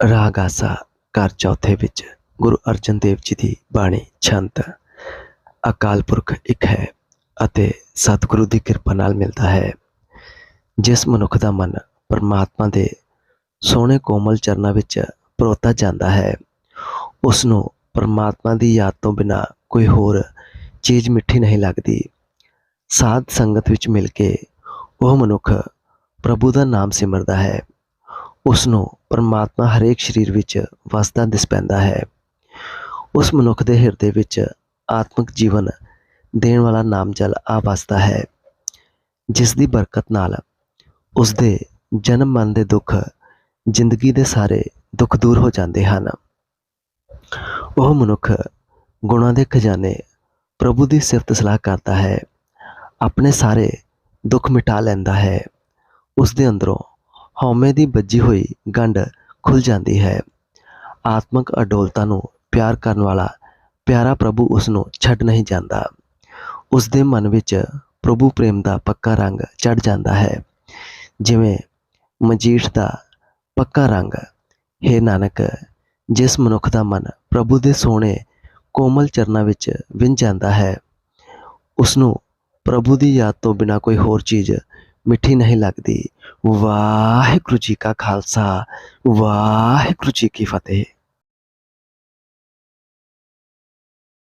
ਰਾਗਾਸਾ ਘਰ ਚੌਥੇ ਵਿੱਚ ਗੁਰੂ ਅਰਜਨ ਦੇਵ ਜੀ ਦੀ ਬਾਣੀ ਛੰਤ ਅਕਾਲ ਪੁਰਖ ਇੱਕ ਹੈ ਅਤੇ ਸਤਿਗੁਰੂ ਦੀ ਕਿਰਪਾ ਨਾਲ ਮਿਲਦਾ ਹੈ। ਜਿਸ ਮਨੁੱਖ ਦਾ ਮਨ ਪਰਮਾਤਮਾ ਦੇ ਸੋਹਣੇ ਕੋਮਲ ਚਰਨਾਂ ਵਿੱਚ ਪਰੋਤਾ ਜਾਂਦਾ ਹੈ ਉਸ ਨੂੰ ਪਰਮਾਤਮਾ ਦੀ ਯਾਦ ਤੋਂ ਬਿਨਾ ਕੋਈ ਹੋਰ ਚੀਜ਼ ਮਿੱਠੀ ਨਹੀਂ ਲੱਗਦੀ। ਸਾਧ ਸੰਗਤ ਵਿੱਚ ਮਿਲ ਕੇ ਉਹ ਮਨੁੱਖ ਪ੍ਰਭੂ ਦਾ ਨਾਮ ਸਿਮਰਦਾ ਹੈ। ਉਸ ਨੂੰ ਪਰਮਾਤਮਾ ਹਰੇਕ ਸਰੀਰ ਵਿੱਚ ਵਸਦਾ ਦਿਸ ਪੈਂਦਾ ਹੈ। ਉਸ ਮਨੁੱਖ ਦੇ ਹਿਰਦੇ ਵਿੱਚ ਆਤਮਿਕ ਜੀਵਨ ਦੇਣ ਵਾਲਾ ਨਾਮ ਜਲ ਆ ਵਸਦਾ ਹੈ, ਜਿਸ ਦੀ ਬਰਕਤ ਨਾਲ ਉਸ ਦੇ ਜਨਮ ਮਨ ਦੇ ਦੁੱਖ, ਜ਼ਿੰਦਗੀ ਦੇ ਸਾਰੇ ਦੁੱਖ ਦੂਰ ਹੋ ਜਾਂਦੇ ਹਨ। ਉਹ ਮਨੁੱਖ ਗੁਣਾਂ ਦੇ ਖਜ਼ਾਨੇ ਪ੍ਰਭੂ ਦੀ ਸਿਫਤ ਸਲਾਹ ਕਰਦਾ ਹੈ, ਆਪਣੇ ਸਾਰੇ ਦੁੱਖ ਮਿਟਾ ਲੈਂਦਾ ਹੈ ਉਸ ਦੇ ਅੰਦਰੋਂ ਹਉਮੈ ਦੀ ਵੱਜੀ ਹੋਈ ਗੰਢ ਖੁੱਲ ਜਾਂਦੀ ਹੈ। ਆਤਮਿਕ ਅਡੋਲਤਾ ਨੂੰ ਪਿਆਰ ਕਰਨ ਵਾਲਾ ਪਿਆਰਾ ਪ੍ਰਭੂ ਉਸ ਨੂੰ ਛੱਡ ਨਹੀਂ ਜਾਂਦਾ। ਉਸ ਦੇ ਮਨ ਵਿੱਚ ਪ੍ਰਭੂ ਪ੍ਰੇਮ ਦਾ ਪੱਕਾ ਰੰਗ ਚੜ ਜਾਂਦਾ ਹੈ। ਜਿਵੇਂ ਮਜੀਠ ਦਾ ਪੱਕਾ ਰੰਗ। ਹੈ ਨਾਨਕ, ਜਿਸ ਮਨੁੱਖ ਦਾ ਮਨ ਪ੍ਰਭੂ ਦੇ ਸੋਹਣੇ, ਕੋਮਲ ਚਰਨਾਂ ਵਿੱਚ ਵਿੰਝ ਜਾਂਦਾ ਹੈ ਉਸ ਨੂੰ ਪ੍ਰਭੂ ਦੀ ਯਾਦ ਤੋਂ ਬਿਨਾ ਕੋਈ ਹੋਰ ਚੀਜ਼ ਮਿੱਠੀ ਨਹੀਂ ਲੱਗਦੀ। ਵਾਹਿਗੁਰੂ ਜੀ ਕਾ ਖਾਲਸਾ ਵਾਹਿਗੁਰੂ ਜੀ ਕੀ ਫਤਿਹ।